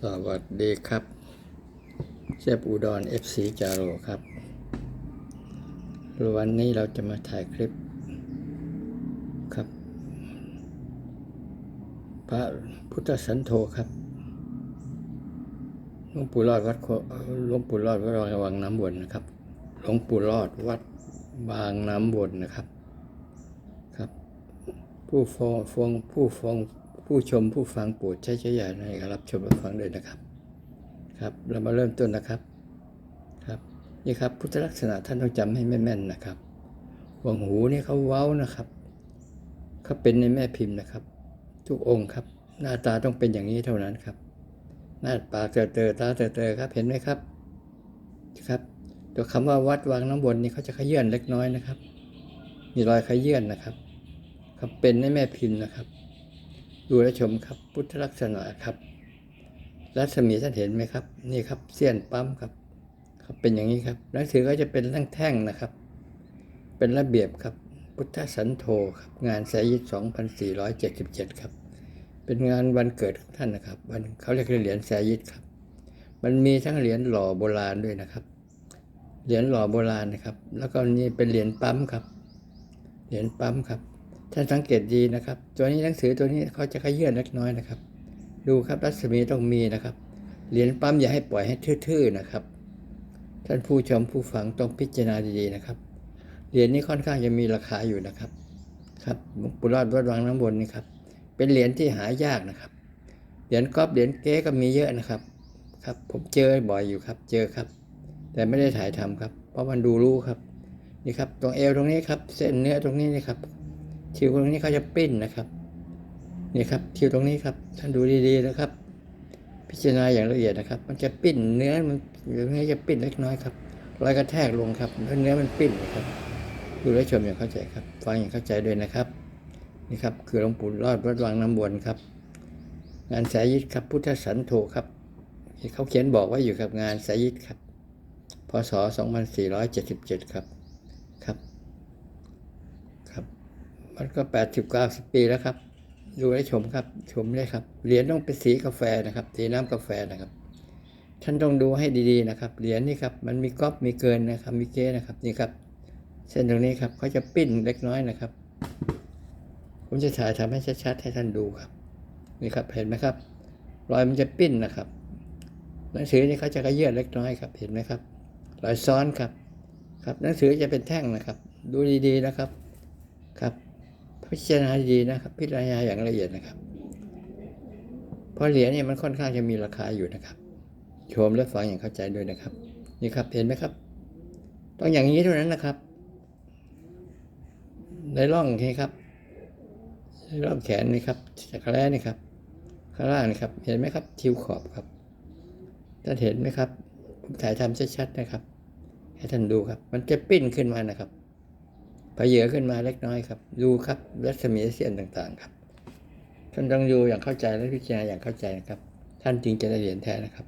สวัสดีครับเชฟอุดร FC จาโรครับ วันนี้เราจะมาถ่ายคลิปครับ พระพุทธสันโธครับหลวงปู่รอดวัดหลวงปู่รอดวัดระวังน้ำวนนะครับหลวงปู่รอดวัดบางน้ำวนนะครับ ครับ ผู้ฟังฟังผู้ฟัง ผู้ชมผู้ฟังโปรดใช้ใช้ยาในการรับชมรับฟังด้วยนะครับ ครับ เรามาเริ่มต้นนะครับ ครับ นี่ครับพุทธลักษณะท่านต้องจำให้แม่นๆนะครับหวงหูนี่เขาเว้านะครับเขาเป็นในแม่พิมพ์นะครับ ทุกองค์ครับ หน้าตาต้องเป็นอย่างนี้เท่านั้นครับ หน้าปากเตอเตอตาเตอเตอครับเห็นไหมครับครับ ตัวคำว่าวัดวางน้ำบนนี่เขาจะขยื่นเล็กน้อยนะครับ มีรอยขยื่นนะครับครับเป็นในแม่พิมพ์นะครับ ดูและชมครับพุทธลักษณะครับ รัศมีท่านเห็นไหมครับ นี่ครับเสี้ยนปั๊มครับครับเป็นอย่างนี้ครับหนังสือก็จะเป็นแท่งๆนะครับ เป็นระเบียบครับพุทธสันโธครับงานสายิต2477 ครับ เป็นงานวันเกิดของท่านนะครับวันเขาเรียกเหรียญแสยิตครับ มันมีทั้งเหรียญหล่อโบราณด้วยนะครับเหรียญหล่อโบราณนะครับ แล้วก็นี่เป็นเหรียญปั๊มครับ เหรียญปั๊มครับ ท่านสังเกตดีนะครับ ตัวนี้หนังสือตัวนี้เขาจะขยื่นเล็กน้อยนะครับ ดูครับรัศมีต้องมีนะครับ เหรียญปั๊มอย่าให้ปล่อยให้ทื่อๆนะครับ ท่านผู้ชมผู้ฟังต้องพิจารณาดีๆนะครับ เหรียญนี้ค่อนข้างจะมีราคาอยู่นะครับ ครับหลวงปู่รอดวัดวังน้ำบนนี่ครับ เป็นเหรียญที่หายากนะครับ เหรียญก๊อฟเหรียญเก๊ก็มีเยอะนะครับ ครับ ผมเจอบ่อยอยู่ครับ เจอครับ แต่ไม่ได้ถ่ายทำครับ เพราะมันดูรู้ครับ นี่ครับ ตรงเอวตรงนี้ครับ เส้นเนื้อตรงนี้นี่ครับ คิวตรงนี้เขาจะปิ้นนะครับนี่ครับคิวตรงนี้ครับท่านดูดีๆนะครับ พิจารณาอย่างละเอียดนะครับ มันจะปิ้นเนื้อมันตรงนี้จะปิ้นเล็กน้อยครับรอยกระแทกลงครับแล้วเนื้อมันปิ้นนะครับดูและชมอย่างเข้าใจครับ ฟังอย่างเข้าใจด้วยนะครับนี่ครับคือหลวงปู่รอดวัดวังน้ำวนครับ งานสายยิตครับพุทธสันโธครับเขาเขียนบอกไว้อยู่กับงานสายยิตครับพศ 2477 ครับ ครับ มันก็แปดสิบเก้าสิบปีแล้วครับ ดูให้ชมครับ ชมได้ครับเหรียญต้องเป็นสีกาแฟนะครับ สีน้ำกาแฟนะครับ ท่านต้องดูให้ดีๆนะครับ เหรียญนี่ครับ มันมีก๊อปมีเกินนะครับ มีเก้นะครับ นี่ครับ เส้นตรงนี้ครับเขาจะปิ้นเล็กน้อยนะครับ ผมจะถ่ายทำให้ชัดๆให้ท่านดูครับ นี่ครับ เห็นไหมครับ รอยมันจะปิ้นนะครับ หนังสือนี่เขาจะกระเยื่อเล็กน้อยครับ เห็นไหมครับ รอยซ้อนครับ ครับ หนังสือจะเป็นแท่งนะครับ ดูดีๆนะครับ พิจารณาดีนะครับ พิจารณาอย่างละเอียดนะครับ เพราะเหรียญเนี่ยมันค่อนข้างจะมีราคาอยู่นะครับ ชมและฟังอย่างเข้าใจด้วยนะครับ นี่ครับเห็นไหมครับ ต้องอย่างนี้เท่านั้นนะครับ ในร่องนี้ครับในร่องแขนนี่ครับจักรแร้นี่ครับ ข้างล่างนี่ครับ เห็นไหมครับ ทิวขอบครับท่านเห็นไหมครับผมถ่ายทำชัดๆนะครับ ให้ท่านดูครับ มันจะปิ้นขึ้นมานะครับ พเยอขึ้นมาเล็กน้อยครับ ดูครับรัศมีเสี้ยนต่างๆครับ ท่านต้องดูอย่างเข้าใจและพิจารณาอย่างเข้าใจนะครับ ท่านจึงจะได้เหรียญแท้นะครับ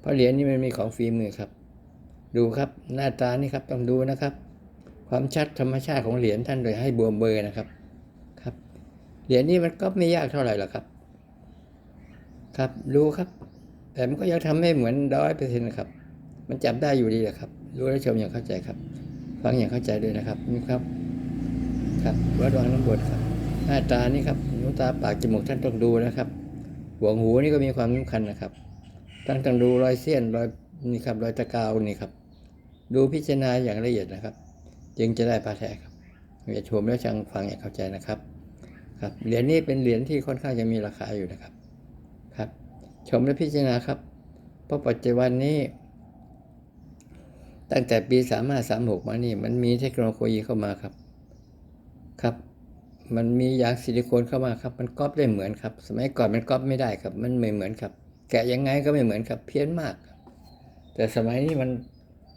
เพราะเหรียญนี้มันมีของฝีมือครับ ดูครับหน้าตานี่ครับต้องดูนะครับ ความชัดธรรมชาติของเหรียญท่านโดยให้บวมเบอร์นะครับครับ เหรียญนี้มันก็ไม่ยากเท่าไหร่หรอกครับ ครับดูครับ แต่มันก็ยังทำไม่เหมือนร้อยเปอร์เซ็นต์นะครับ มันจับได้อยู่ดีแหละครับดูและชมอย่างเข้าใจครับ ฟังอย่างเข้าใจด้วยนะครับนี่ครับ ครับวัดวังน้ำบดครับ หน้าตานี่ครับหูตาปากจมูกท่านต้องดูนะครับหัวหูนี่ก็มีความสำคัญนะครับท่านต้องดูรอยเสี้ยนรอยนี่ครับรอยตะกาวนี่ครับ ดูพิจารณาอย่างละเอียดนะครับ จึงจะได้พระแท้ครับอย่าชมแล้วชังฟังอย่างเข้าใจนะครับครับเหรียญนี้เป็นเหรียญที่ค่อนข้างจะมีราคาอยู่นะครับครับ ชมและพิจารณาครับ เพราะปัจจุบันนี้ ตั้งแต่ปีสามห้าสามหกมานี่ มันมีเทคโนโลยีเข้ามาครับ ครับ มันมียางซิลิโคนเข้ามาครับ มันก๊อปได้เหมือนครับ สมัยก่อนมันก๊อปไม่ได้ครับ มันไม่เหมือนครับ แกะยังไงก็ไม่เหมือนครับ เพี้ยนมาก แต่สมัยนี้มัน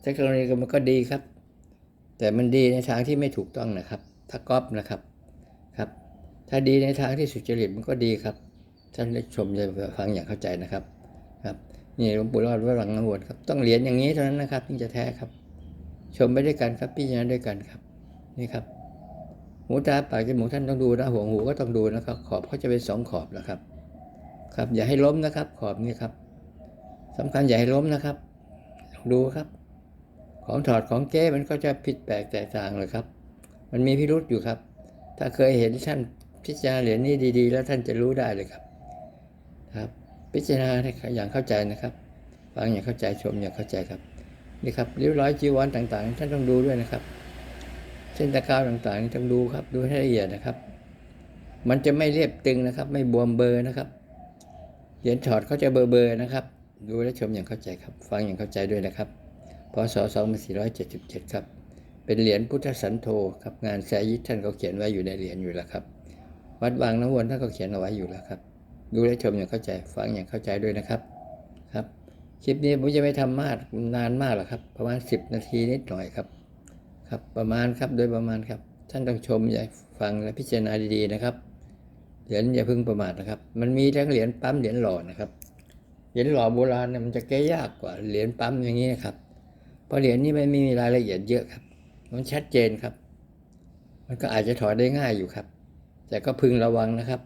เทคโนโลยีมันก็ดีครับ แต่มันดีในทางที่ไม่ถูกต้องนะครับ ถ้าก๊อปนะครับครับ ถ้าดีในทางที่สุจริตมันก็ดีครับท่านได้ชมจะฟังอย่างเข้าใจนะครับ นี่หลวงปู่รอดวัดหลังน้ำวนครับต้องเหรียญอย่างนี้เท่านั้นนะครับถึงจะแท้ครับ ชมไปด้วยกันครับพิจารณาด้วยกันครับ นี่ครับหูตาปากจมูกท่านต้องดูนะหัวหูก็ต้องดูนะครับ ขอบเขาจะเป็นสองขอบนะครับ ครับ อย่าให้ล้มนะครับ ขอบนี่ครับสำคัญอย่าให้ล้มนะครับ ดูครับ ของถอดของเก้มันก็จะผิดแปลกแตกต่างเลยครับ มันมีพิรุษอยู่ครับ ถ้าเคยเห็นท่านพิจารณาเหรียญนี้ดี ๆ แล้วท่านจะรู้ได้เลยครับ พิจารณาอย่างเข้าใจนะครับฟังอย่างเข้าใจชมอย่างเข้าใจครับนี่ครับริ้วร้อยจีวรต่างๆ ท่านต้องดูด้วยนะครับ เส้นตะกร้าวต่างๆต้องดูครับ ดูให้ละเอียดนะครับ มันจะไม่เรียบตึงนะครับ ไม่บวมเบอร์นะครับเหรียญถอดเขาจะเบอร์เบอร์นะครับ ดูและชมอย่างเข้าใจครับ ฟังอย่างเข้าใจด้วยนะครับพศ2477 ครับ เป็นเหรียญพุทธสันโธครับงานแซยิดท่านก็เขียนไว้อยู่ในเหรียญอยู่แล้วครับ วัดบางน้ำวนท่านก็เขียนเอาไว้อยู่แล้วครับ ดูและชมอย่างเข้าใจฟังอย่างเข้าใจด้วยนะครับครับคลิปนี้ผมจะไม่ทำมากนานมากหรอกครับ ประมาณ 10 นาทีนิดหน่อยครับ ครับประมาณครับโดยประมาณครับ ท่านต้องชมอย่าฟังและพิจารณาดีๆนะครับเหรียญอย่าพิ่งประมาทนะครับ มันมีทั้งเหรียญปั๊มเหรียญหล่อนะครับเหรียญหล่อโบราณเนี่ยมันจะแก้ยากกว่าเหรียญปั๊มอย่างนี้นะครับเพราะเหรียญนี้มันมีรายละเอียดเยอะครับ มันชัดเจนครับ มันก็อาจจะถอดได้ง่ายอยู่ครับ แต่ก็พึงระวังนะครับ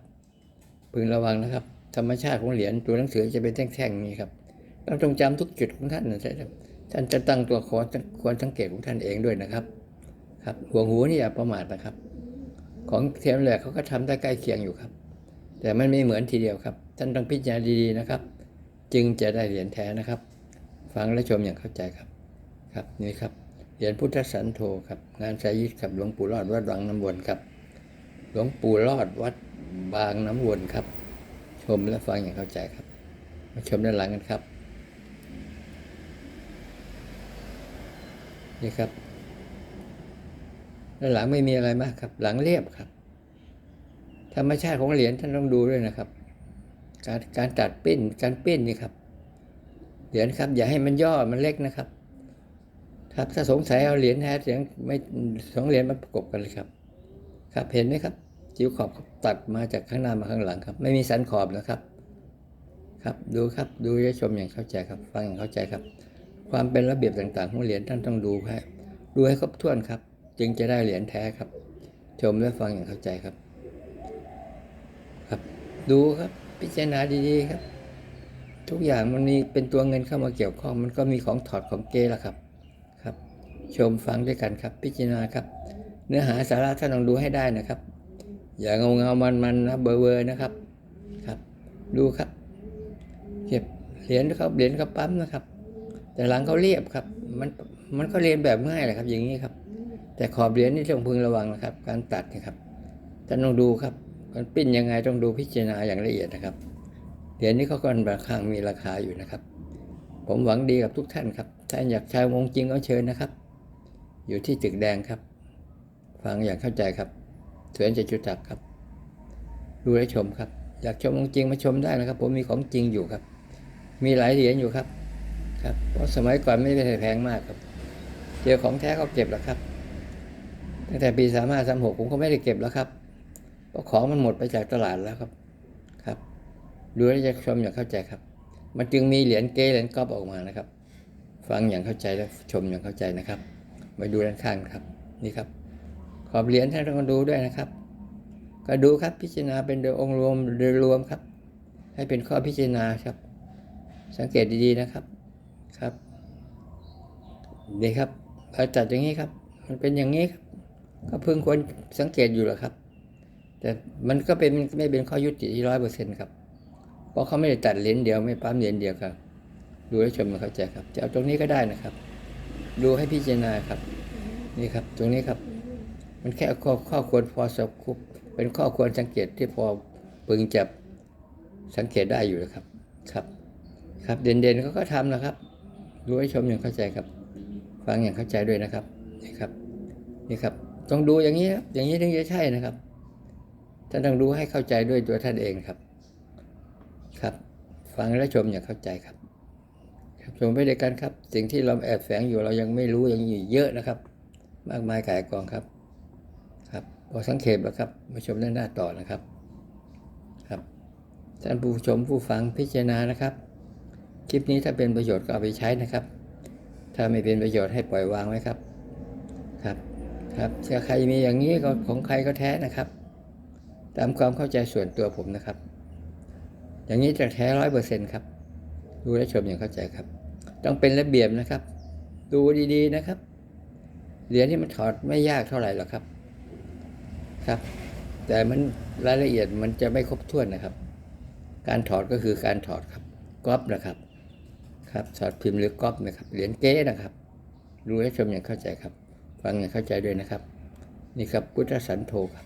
พึงระวังนะครับ ธรรมชาติของเหรียญตัวหนังสือจะเป็นแท่งๆนี้ครับเราต้องจำทุกจุดของท่านนะท่านจะตั้งตัวขอควรสังเกตของท่านเองด้วยนะครับ ครับห่วงหูนี่อย่าประมาทนะครับ ของเทียมแหลกเขาก็ทำได้ใกล้เคียงอยู่ครับ แต่มันไม่เหมือนทีเดียวครับ ท่านต้องพิจารณาดีๆนะครับ จึงจะได้เหรียญแท้นะครับ ฟังและชมอย่างเข้าใจครับ ครับนี่ครับเหรียญพุทธสันโธครับงานสายิตครับหลวงปู่รอดวัดบางน้ำวนครับ หลวงปู่รอดวัด บางน้ำวนครับ ชมและฟังอย่างเข้าใจครับ มาชมด้านหลังกันครับ นี่ครับ ด้านหลังไม่มีอะไรมากครับ หลังเรียบครับ ธรรมชาติของเหรียญท่านต้องดูด้วยนะครับ การการตัดปิ้นการปิ้นนี่ครับ เหรียญครับ อย่าให้มันย่อมันเล็กนะครับ ครับถ้าสงสัยเอาเหรียญแท้เสียงไม่สองเหรียญมาประกบกันเลยครับ ครับเห็นไหมครับ จิ๋วขอบตัดมาจากข้างหน้ามาข้างหลังครับ ไม่มีสันขอบนะครับ ครับดูครับดูและชมอย่างเข้าใจครับ ฟังอย่างเข้าใจครับ ความเป็นระเบียบต่างๆ ของเหรียญท่านต้องดูให้ดูให้ครบถ้วนครับ จึงจะได้เหรียญแท้ครับ ชมและฟังอย่างเข้าใจครับ ครับ ดูครับพิจารณาดีๆครับ ทุกอย่างมันมีเป็นตัวเงินเข้ามาเกี่ยวข้องมันก็มีของถอดของเกล้วครับครับ ชมฟังด้วยกันครับ พิจารณาครับ เนื้อหาสาระท่านต้องดูให้ได้นะครับ อย่างเงาเงามันมันนะเบอร์เบอร์นะครับครับ ดูครับ เก็บเหรียญเขาเหรียญเขาปั๊มนะครับ แต่หลังเขาเรียบครับ มันมันก็เรียนแบบง่ายแหละครับ อย่างนี้ครับ แต่ขอบเหรียญนี่ต้องพึงระวังนะครับ การตัดนะครับท่านต้องดูครับมันปิ้นยังไงต้องดูพิจารณาอย่างละเอียดนะครับเหรียญนี้เขาก็ราคามีราคาอยู่นะครับ ผมหวังดีกับทุกท่านครับถ้าอยากใช้วงจริงก็เชิญนะครับ อยู่ที่ตึกแดงครับ ฟังอย่างเข้าใจครับ สวนจะจุจักรครับ ดูและชมครับ อยากชมของจริงมาชมได้นะครับ ผมมีของจริงอยู่ครับ มีหลายเหรียญอยู่ครับ ครับเพราะสมัยก่อนไม่ได้แพงมากครับ เจอของแท้เขาเก็บแล้วครับ ตั้งแต่ปีสามห้าสามหกผมก็ไม่ได้เก็บแล้วครับเพราะของมันหมดไปจากตลาดแล้วครับ ครับ ดูแล้วจะชมอย่างเข้าใจครับ มันจึงมีเหรียญเกเหรียญก๊อปออกมานะครับ ฟังอย่างเข้าใจและชมอย่างเข้าใจนะครับ มาดูด้านข้างครับ นี่ครับ ขอบเหรียญท่านต้องดูด้วยนะครับ ก็ดูครับพิจารณาเป็นโดยองค์รวมโดยรวมครับ ให้เป็นข้อพิจารณาครับ สังเกตดีๆนะครับครับนี่ครับเราจัดอย่างนี้ครับ มันเป็นอย่างนี้ครับ ก็เพิ่งควรสังเกตอยู่แหละครับ แต่มันก็เป็นไม่เป็นข้อยุติที่ร้อยเปอร์เซ็นต์ครับเพราะเขาไม่ได้ตัดเหรียญเดียวไม่ปั๊มเหรียญเดียวครับ ดูให้ชมมาเข้าใจครับ จะเอาตรงนี้ก็ได้นะครับ ดูให้พิจารณาครับ นี่ครับ ตรงนี้ครับ มันแค่ข้อข้อควรพอสคุบเป็นข้อควรสังเกตที่พอพึงจะสังเกตได้อยู่นะครับ ครับ ครับเด่นๆเขาก็ทำนะครับดูให้ชมอย่างเข้าใจครับ ฟังอย่างเข้าใจด้วยนะครับนี่ครับนี่ครับ ต้องดูอย่างนี้ครับอย่างนี้ถึงจะใช่นะครับท่านต้องดูให้เข้าใจด้วยตัวท่านเองครับ ครับ ฟังและชมอย่างเข้าใจครับครับชมไปด้วยกันครับ สิ่งที่เราแอบแฝงอยู่เรายังไม่รู้ยังอยู่เยอะนะครับ มากมายกายกองครับ พอสังเกตแล้วครับ มาชมด้านหน้าต่อนะครับ ครับ ท่านผู้ชมผู้ฟังพิจารณานะครับ คลิปนี้ถ้าเป็นประโยชน์ก็เอาไปใช้นะครับ ถ้าไม่เป็นประโยชน์ให้ปล่อยวางไว้ครับ ครับ ครับถ้าใครมีอย่างนี้ก็ของใครก็แท้นะครับ ตามความเข้าใจส่วนตัวผมนะครับ อย่างนี้จะแท้ร้อยเปอร์เซ็นต์ครับดูและชมอย่างเข้าใจครับ ต้องเป็นระเบียบนะครับ ดูดีๆนะครับ เหรียญที่มันถอดไม่ยากเท่าไหร่หรอกครับ ครับ แต่มันรายละเอียดมันจะไม่ครบถ้วนนะครับ การถอดก็คือการถอดครับก๊อปนะครับ ครับถอดพิมพ์หรือก๊อปนะครับเหรียญเก๊นะครับ ดูและชมอย่างเข้าใจครับ ฟังอย่างเข้าใจด้วยนะครับ นี่ครับพุทธสันโธครับ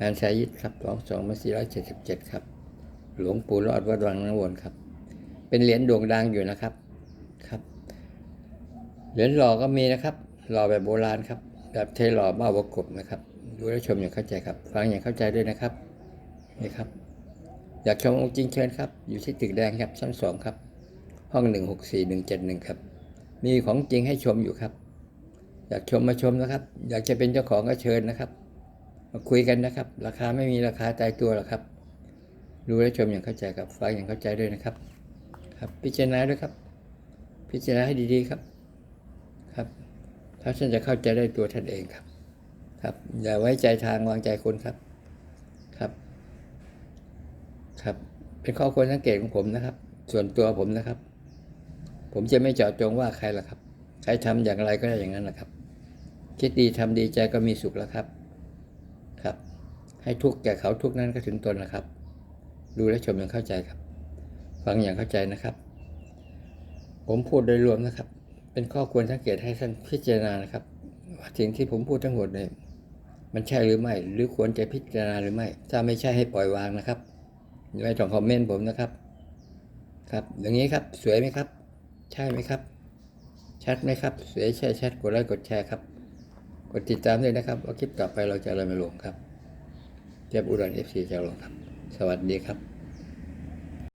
งานชายิตครับสองสองมาสี่ร้อยเจ็ดสิบเจ็ดครับ หลวงปู่รอดวัดวังน้ำวนครับ เป็นเหรียญโด่งดังอยู่นะครับครับเหรียญหล่อก็มีนะครับหล่อแบบโบราณครับ แบบเทหล่อบ้าวกบนะครับ ดูและชมอย่างเข้าใจครับ ฟังอย่างเข้าใจด้วยนะครับนี่ครับ อยากชมองค์จริงเชิญครับ อยู่ที่ตึกแดงครับชั้นสองครับ ห้องหนึ่งหกสี่หนึ่งเจ็ดหนึ่งครับ มีของจริงให้ชมอยู่ครับ อยากชมมาชมนะครับ อยากจะเป็นเจ้าของก็เชิญนะครับ มาคุยกันนะครับ ราคาไม่มีราคาตายตัวหรอกครับ ดูและชมอย่างเข้าใจครับ ฟังอย่างเข้าใจด้วยนะครับ ครับ พิจารณาด้วยครับ พิจารณาให้ดีๆครับ ครับถ้าท่านจะเข้าใจได้ตัวท่านเองครับ ครับ อย่าไว้ใจทางวางใจคนครับ ครับ ครับ เป็นข้อควรสังเกตของผมนะครับ ส่วนตัวผมนะครับ ผมจะไม่เจาะจงว่าใครละครับ ใครทำอย่างไรก็ได้อย่างนั้นแหละครับ คิดดีทำดีใจก็มีสุขแล้วครับ ครับ ให้ทุกแก่เขาทุกนั้นก็ถึงตนนะครับ ดูและชมอย่างเข้าใจครับ ฟังอย่างเข้าใจนะครับ ผมพูดโดยรวมนะครับ เป็นข้อควรสังเกตให้ท่านพิจารณานะครับ สิ่งที่ผมพูดทั้งหมดเนี่ยมันใช่หรือไม่ หรือควรจะพิจารณาหรือไม่ ถ้าไม่ใช่ให้ปล่อยวางนะครับไม่ต้องคอมเมนต์ผมนะครับ ครับ อย่างนี้ครับ สวยไหมครับ ใช่ไหมครับ ชัดไหมครับ สวยใช่ชัดกดไลค์กดแชร์ครับ กดติดตามด้วยนะครับว่าคลิปต่อไปเราจะอะไรมาลงครับเทียบอุดรเอฟซีจะลงครับ สวัสดีครับ